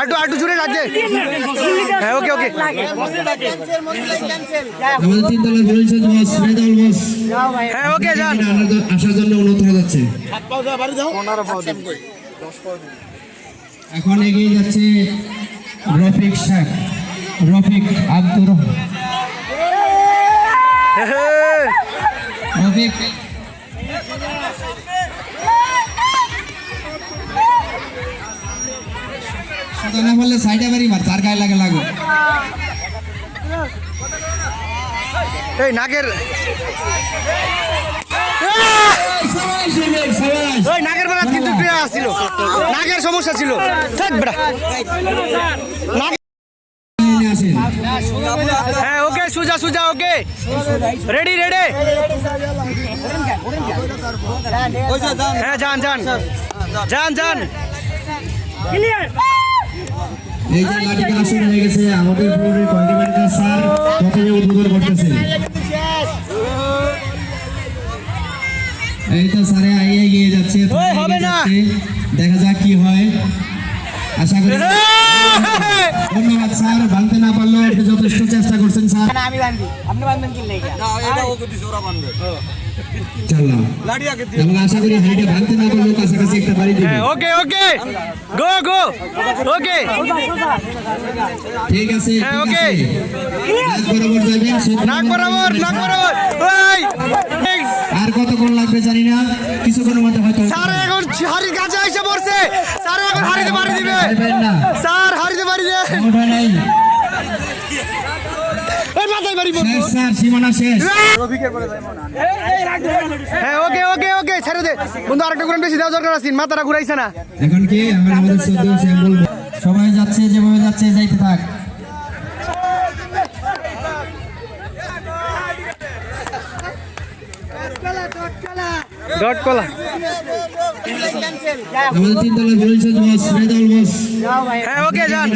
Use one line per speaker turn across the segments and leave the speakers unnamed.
আটু আটু জুড়ে রাজ্যে হ্যাঁ ওকে ওকে।
আমাদের তিনতলা বলছেন বস। মেদাল বস
হ্যাঁ ওকে যান।
আসার জন্য অনুরোধ করা যাচ্ছে। এখন এগিয়ে যাচ্ছে রফিক শেখ। রফিক আব্দুর রফিক সোজা না বললে সাইডে বাড়ি মার তার গায়ে লাগে লাগো।
এই নাকের। ওই নাকের বেলা কিন্তু ক্রিয়া ছিল। নাকের সমস্যা ছিল। থাক বেটা। হ্যাঁ ওকে সুজা সুজা ওকে। রেডি রেডি হ্যাঁ যান যান। যান যান।
এই যে লাঠি খেলা শুরু হয়ে গেছে আমাদের পুরো কয়েকটি স্যার প্রথমে উদ্বোধন করতেছেন এই তো স্যারে আইয়ে এগিয়ে যাচ্ছে
ওই, হবে না।
দেখা যাক কি হয়। আশা করি ধন্যবাদ স্যার ভাঙতে না পারলেও আপনি যথেষ্ট চেষ্টা করছেন স্যার।
আমি বান্ধি আপনি বান্ধবেন কি লেগে?
চললাম এবং আশা করি হাইটে ভাঙতে না পারলেও কাছাকাছি একটা
হ্যাঁ ওকে ওকে গো গো ওকে
ঠিক আছে
হ্যাঁ, ওকে।
বরাবর যাবেন
নাক বরাবর নাক বরাবর। ওই
আর কতক্ষণ লাগবে জানি না কিছুক্ষণের মধ্যে হয়তো
স্যার এখন হাড়ি কাছে এসে পড়ছে। স্যার এখন হাড়িতে পারি দিবে। স্যার ওই বাড়ি পড়ব
স্যার সীমানা শেষ।
হ্যাঁ ওকে ওকে ওকে ছেড়ে দে। বন্ধু আরেকটা করে বেশি দেওয়া দরকার আছে মাথাটা ঘুরাইছে না।
এখন কি? এখন আমাদের শ্রদ্ধেয় স্যার বলব। সবাই যাচ্ছে যেভাবে যাচ্ছে যাইতে থাক।
ডট কলা
আমাদের বস
হ্যাঁ ওকে যান।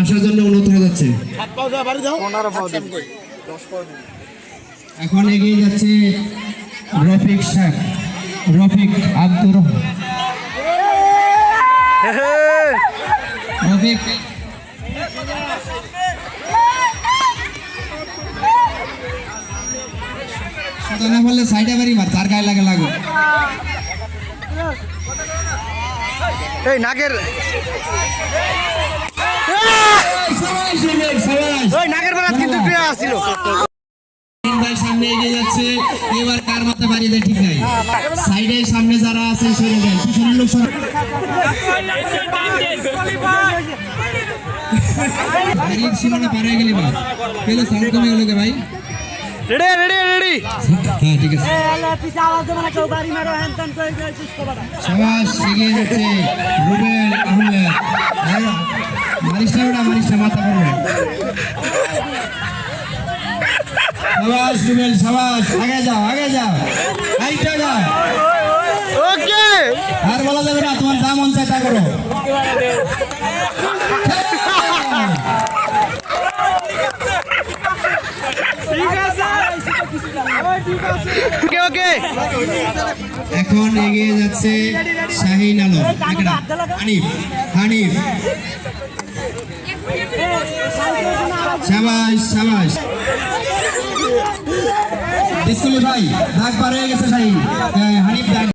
আসার জন্য অনুরোধ করা যাচ্ছে। এখন এগিয়ে যাচ্ছে রফিক শেখ রফিক আব্দুর রফিক। না বললে সাইডে বাড়ি মার তার গায়ে লাগে লাগো
এই বেলা কিন্তু ক্রিয়া ছিল
তিন সামনে এগিয়ে যাচ্ছে এবার কার মাথা বাড়ি দেয় ঠিক নাই? সাইডে সামনে যারা আছে সরে যান পিছনের লোক সরে গাড়ির সীমানা পার হয়ে গেলি বা পেলে সাউন্ড কমে গেল কে ভাই?
রেডি রেডি রেডি
হ্যাঁ ঠিক আছে।
পিছে আওয়াজ দেবো না কেউ বাড়ি মারো হ্যান ত্যান করে করে চুস্কো বাড়া
সবাস এগিয়ে যাচ্ছে। রুবেল আহমেদ। মারিসটা মাথা পড়বে। সবাস রুবেল সবাস আগে যাও আগে যাও। আইটা যাও
ওকে।
আর বলা যাবে না তোমার যা মন চায় তা করো। এখন এগিয়ে যাচ্ছে শাহিন আলম। হানিফ হানিফ। সাবাস সাবাস। ভাই ভাগ পার হয়ে গেছে ভাই। হ্যাঁ, হানিফ